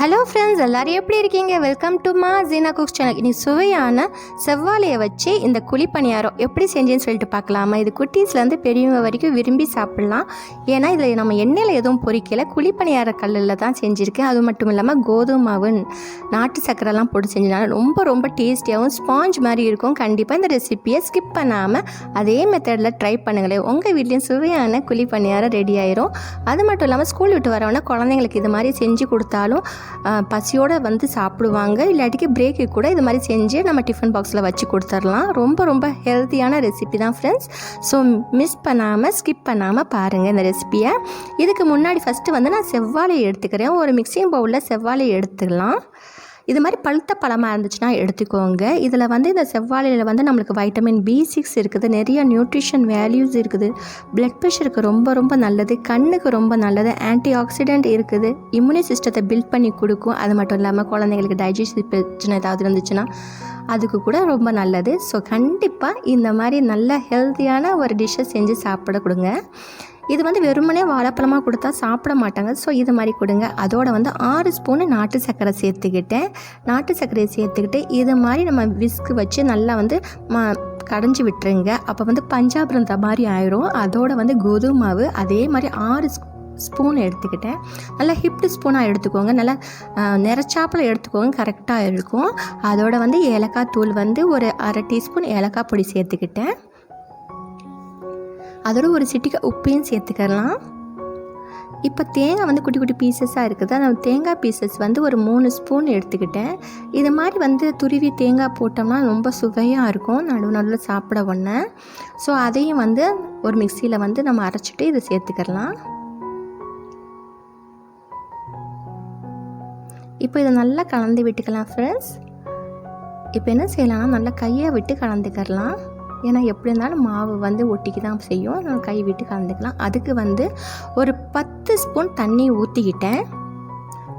Hello friends எல்லோரும் எப்படி இருக்கீங்க? வெல்கம் டு மா ஜீனா குக்ஸ் சேனல் இனி சுவையான செவ்வாழையை வச்சு இந்த குழி பணியாரம் எப்படி செஞ்சேன்னு சொல்லிட்டு பார்க்கலாமா? இது குட்டீஸ்லேருந்து பெரியவங்க வரைக்கும் விரும்பி சாப்பிட்லாம். ஏன்னா இதில் நம்ம எண்ணெயில் எதுவும் பொறிக்கல. குழி பணியார கல்லில் தான் செஞ்சுருக்கேன். அது மட்டும் இல்லாமல் கோதுமை மாவு நாட்டு சக்கரைலாம் போட்டு செஞ்சதுனால ரொம்ப ரொம்ப டேஸ்டியாகவும் ஸ்பாஞ்ச் மாதிரி இருக்கும். கண்டிப்பாக இந்த ரெசிப்பியை ஸ்கிப் பண்ணாமல் அதே மெத்தடில் ட்ரை பண்ணுங்களேன். உங்கள் வீட்லேயும் சுவையான குழி பணியாரம் ரெடி ஆயிரும். அது மட்டும் இல்லாமல் ஸ்கூல் விட்டு வரவொன்னே குழந்தைங்களுக்கு இது மாதிரி செஞ்சு கொடுத்தாலும் பசியோடு வந்து சாப்பிடுவாங்க. இல்லாட்டிக்கு பிரேக்கு கூட இது மாதிரி செஞ்சு நம்ம டிஃபன் பாக்ஸில் வச்சு கொடுத்துர்லாம் ரொம்ப ரொம்ப ஹெல்த்தியான ரெசிபி தான் ஃப்ரெண்ட்ஸ் ஸோ மிஸ் பண்ணாமல் ஸ்கிப் பண்ணாமல் பாருங்கள் இந்த ரெசிபியை இதுக்கு முன்னாடி ஃபஸ்ட்டு வந்து நான் செவ்வாழை எடுத்துக்கிறேன். ஒரு மிக்சிங் பவுலில் செவ்வாழை எடுத்துக்கலாம். இது மாதிரி பழுத்த பழமாக இருந்துச்சுன்னா எடுத்துக்கோங்க. இதில் வந்து இந்த செவ்வாழையில் வந்து நம்மளுக்கு வைட்டமின் பி சிக்ஸ் இருக்குது. நிறைய நியூட்ரிஷன் வேல்யூஸ் இருக்குது. பிளட் ப்ரெஷருக்கு ரொம்ப ரொம்ப நல்லது. கண்ணுக்கு ரொம்ப நல்லது. ஆன்டி ஆக்சிடென்ட் இருக்குது. இம்யூனி சிஸ்டத்தை பில்ட் பண்ணி கொடுக்கும். அது மட்டும் இல்லாமல் குழந்தைங்களுக்கு டைஜஸ்டிவ் பிரச்சனை ஏதாவது இருந்துச்சுன்னா அதுக்கு கூட ரொம்ப நல்லது. ஸோ கண்டிப்பாக இந்த மாதிரி நல்ல ஹெல்த்தியான ஒரு டிஷ்ஷை செஞ்சு சாப்பிட கொடுங்க. இது வந்து வெறுமனே வாழைப்பழமாக கொடுத்தா சாப்பிட மாட்டாங்க. ஸோ இது மாதிரி கொடுங்க. அதோட வந்து ஆறு ஸ்பூனு நாட்டு சர்க்கரை சேர்த்துக்கிட்டேன். நாட்டு சர்க்கரையை சேர்த்துக்கிட்டு இது மாதிரி நம்ம விஸ்க்கு வச்சு நல்லா வந்து ம கடைஞ்சி விட்டுருங்க. அப்போ வந்து பஞ்சாபிரந்த மாதிரி ஆயிரும். அதோட வந்து கோதுமை மாவு அதே மாதிரி ஆறு ஸ்பூன் எடுத்துக்கிட்டேன். நல்லா ஹிப்டு ஸ்பூனாக எடுத்துக்கோங்க. நல்லா நிறச்சாப்பில் எடுத்துக்கோங்க. கரெக்டாக இருக்கும். அதோட வந்து ஏலக்காய் தூள் வந்து ஒரு அரை டீஸ்பூன் ஏலக்காய் பொடி சேர்த்துக்கிட்டேன். அதோட ஒரு சிட்டிக்கு உப்பையும் சேர்த்துக்கலாம். இப்போ தேங்காய் வந்து குட்டி குட்டி பீசஸாக இருக்குது. நான் தேங்காய் பீசஸ் வந்து ஒரு மூணு ஸ்பூன் எடுத்துக்கிட்டேன். இது மாதிரி வந்து துருவி தேங்காய் போட்டோம்னா ரொம்ப சுவையாக இருக்கும். நடுவு நடுவில் சாப்பிட ஒன்று ஸோ அதையும் வந்து ஒரு மிக்சியில் வந்து நம்ம அரைச்சிட்டு இதை சேர்த்துக்கலாம். இப்போ இதை நல்லா கலந்து விட்டுக்கலாம் ஃப்ரெண்ட்ஸ் இப்போ என்ன செய்யலாம்னா நல்லா கையை விட்டு கலந்துக்கலாம் ஏன்னா எப்படி இருந்தாலும் மாவு வந்து ஒட்டிக்கு தான் செய்யும். நான் கை விட்டு கலந்துக்கலாம். அதுக்கு வந்து ஒரு பத்து ஸ்பூன் தண்ணி ஊற்றிக்கிட்டேன்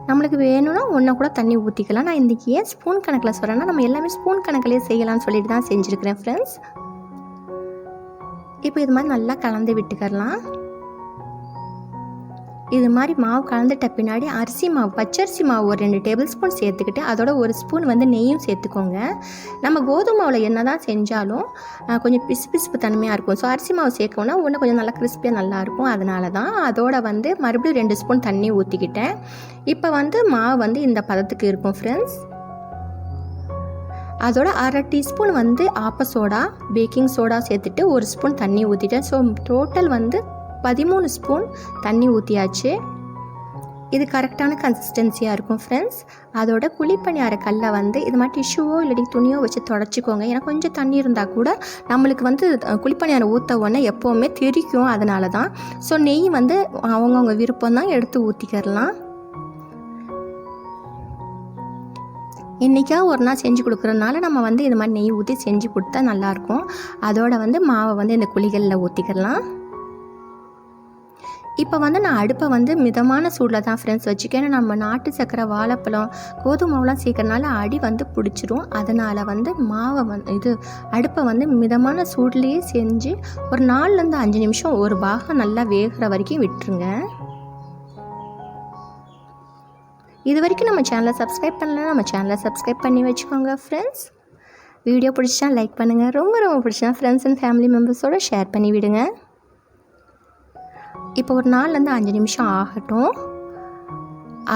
நம்மளுக்கு வேணும்னா ஒன்றை கூட தண்ணி ஊற்றிக்கலாம் நான் இன்றைக்கி ஏன் ஸ்பூன் கணக்கில் சொல்கிறேன்னா நம்ம எல்லாமே ஸ்பூன் கணக்கிலே செய்யலாம்னு சொல்லிட்டு தான் செஞ்சுருக்கிறேன் ஃப்ரெண்ட்ஸ் இப்போ இது மாதிரி நல்லா கலந்து விட்டுக்கரலாம் இது மாதிரி மாவு கலந்துட்ட பின்னாடி அரிசி மாவு பச்சரிசி மாவு ஒரு ரெண்டு டேபிள் ஸ்பூன் சேர்த்துக்கிட்டு அதோட ஒரு ஸ்பூன் வந்து நெய்யும் சேர்த்துக்கோங்க. நம்ம கோதுமை மாவில் என்ன தான் செஞ்சாலும் கொஞ்சம் பிசு பிசுப்பு தன்மையாக இருக்கும். ஸோ அரிசி மாவு சேர்க்கணும்னா இன்னும் கொஞ்சம் நல்லா கிறிஸ்பியாக நல்லாயிருக்கும் அதனால தான் அதோட வந்து மறுபடியும் ரெண்டு ஸ்பூன் தண்ணி ஊற்றிக்கிட்டேன் இப்போ வந்து மாவு வந்து இந்த பதத்துக்கு இருக்கும் ஃப்ரெண்ட்ஸ் அதோட அரை டீஸ்பூன் வந்து ஆப்ப சோடா பேக்கிங் சோடா சேர்த்துட்டு ஒரு ஸ்பூன் தண்ணி ஊற்றிட்டேன் ஸோ டோட்டல் வந்து பதிமூணு ஸ்பூன் தண்ணி ஊற்றியாச்சு இது கரெக்டான கன்சிஸ்டன்சியாக இருக்கும் ஃப்ரெண்ட்ஸ் அதோட குழிப்பணியார கல்லை வந்து இது மாதிரி டிஷ்யூவோ இல்லாட்டி துணியோ வச்சு தொடச்சிக்கோங்க. ஏன்னா கொஞ்சம் தண்ணி இருந்தால் கூட நம்மளுக்கு வந்து அஹ், குழிப்பணியாரம் ஊற்ற உடனே எப்போவுமே தெரிக்கும் அதனால தான் ஸோ நெய் வந்து அவங்கவுங்க விருப்பம் தான் எடுத்து ஊற்றிக்கிறலாம் என்றைக்கா ஒரு நாள் செஞ்சு கொடுக்குறதுனால நம்ம வந்து இது மாதிரி நெய் ஊற்றி செஞ்சு கொடுத்தா நல்லாயிருக்கும். அதோட வந்து மாவை வந்து இந்த குழிகளில் ஊற்றிக்கலாம் இப்போ வந்து நான் அடுப்பை வந்து மிதமான சூடில் தான் ஃப்ரெண்ட்ஸ் வச்சுக்கேன். ஏன்னா நம்ம நாட்டு சக்கரை வாழைப்பழம் கோதுமை மாவுலாம் சேர்க்கறனால அடி வந்து பிடிச்சிரும். அதனால் வந்து மாவை வந்து இது அடுப்பை வந்து மிதமான சூட்லேயே செஞ்சு ஒரு நாலுலேருந்து அஞ்சு நிமிஷம் ஒரு பாகம் நல்லா வேகிற வரைக்கும் விட்டுருங்க. இது வரைக்கும் நம்ம சேனலை சப்ஸ்கிரைப் பண்ணலன்னா நம்ம சேனலை சப்ஸ்கிரைப் பண்ணி வச்சுக்கோங்க ஃப்ரெண்ட்ஸ் வீடியோ பிடிச்சா லைக் பண்ணுங்கள் ரொம்ப ரொம்ப பிடிச்சா ஃப்ரெண்ட்ஸ் அண்ட் ஃபேமிலி மெம்பர்ஸோடு ஷேர் பண்ணி விடுங்க இப்போ ஒரு நாலுலேருந்து அஞ்சு நிமிஷம் ஆகட்டும்.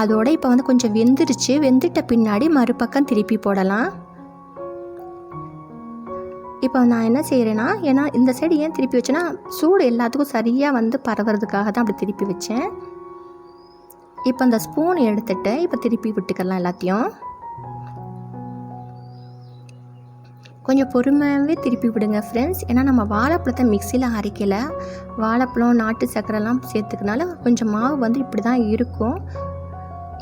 அதோட இப்போ வந்து கொஞ்சம் வெந்துருச்சு. வெந்துட்ட பின்னாடி மறுபக்கம் திருப்பி போடலாம். இப்போ நான் என்ன செய்கிறேன்னா ஏன்னா இந்த சைடு ஏன் திருப்பி வச்சேன்னா சூடு எல்லாத்துக்கும் சரியாக வந்து பரவுறதுக்காக தான் அப்படி திருப்பி வச்சேன். இப்போ அந்த ஸ்பூன் எடுத்துட்டு இப்போ திருப்பி விட்டுக்கலாம் எல்லாத்தையும். கொஞ்சம் பொறுமையாகவே திருப்பி விடுங்க ஃப்ரெண்ட்ஸ் ஏன்னா நம்ம வாழைப்பழத்தை மிக்சியில் அரைக்கல. வாழைப்பழம் நாட்டு சர்க்கரைலாம் சேர்த்துக்கனால கொஞ்சம் மாவு வந்து இப்படி தான் இருக்கும்.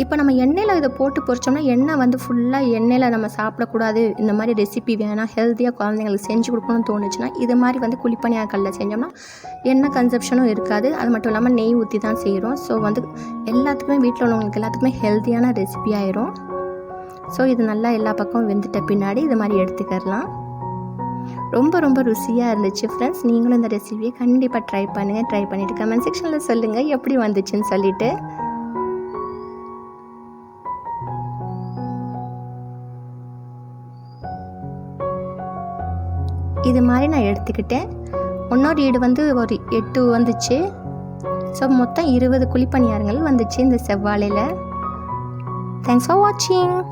இப்போ நம்ம எண்ணெயில் இதை போட்டு பொரிச்சோம்னா எண்ணெய் வந்து ஃபுல்லாக எண்ணெயில் நம்ம சாப்பிடக்கூடாது. இந்த மாதிரி ரெசிபி வேணாம் ஹெல்த்தியாக குழந்தைங்களுக்கு செஞ்சு கொடுக்கணும்னு தோணுச்சுன்னா இது மாதிரி வந்து குழிப்பணியார் கல்லில் செஞ்சோம்னா எண்ணெய் கன்சப்ஷனும் இருக்காது. அது மட்டும் இல்லாமல் நெய் ஊற்றி தான் செய்கிறோம் ஸோ வந்து எல்லாத்துக்குமே வீட்டில் உள்ளவங்களுக்கு எல்லாத்துக்குமே ஹெல்த்தியான ரெசிபி ஆயிரும். ஸோ இது நல்லா எல்லா பக்கமும் வெந்துட்ட பின்னாடி இது மாதிரி எடுத்துக்கிறலாம். ரொம்ப ரொம்ப ருசியாக இருந்துச்சு ஃப்ரெண்ட்ஸ் நீங்களும் இந்த ரெசிபியை கண்டிப்பாக ட்ரை பண்ணுங்கள் ட்ரை பண்ணிவிட்டு கமெண்ட் செக்ஷனில் சொல்லுங்கள் எப்படி வந்துச்சுன்னு சொல்லிவிட்டு இது மாதிரி நான் எடுத்துக்கிட்டேன். இன்னொரு ஈடு வந்து ஒரு எட்டு வந்துச்சு. ஸோ மொத்தம் இருபது குழிப்பணியாரங்கள் வந்துச்சு இந்த செவ்வாழையில். தேங்க்ஸ் ஃபார் வாட்சிங்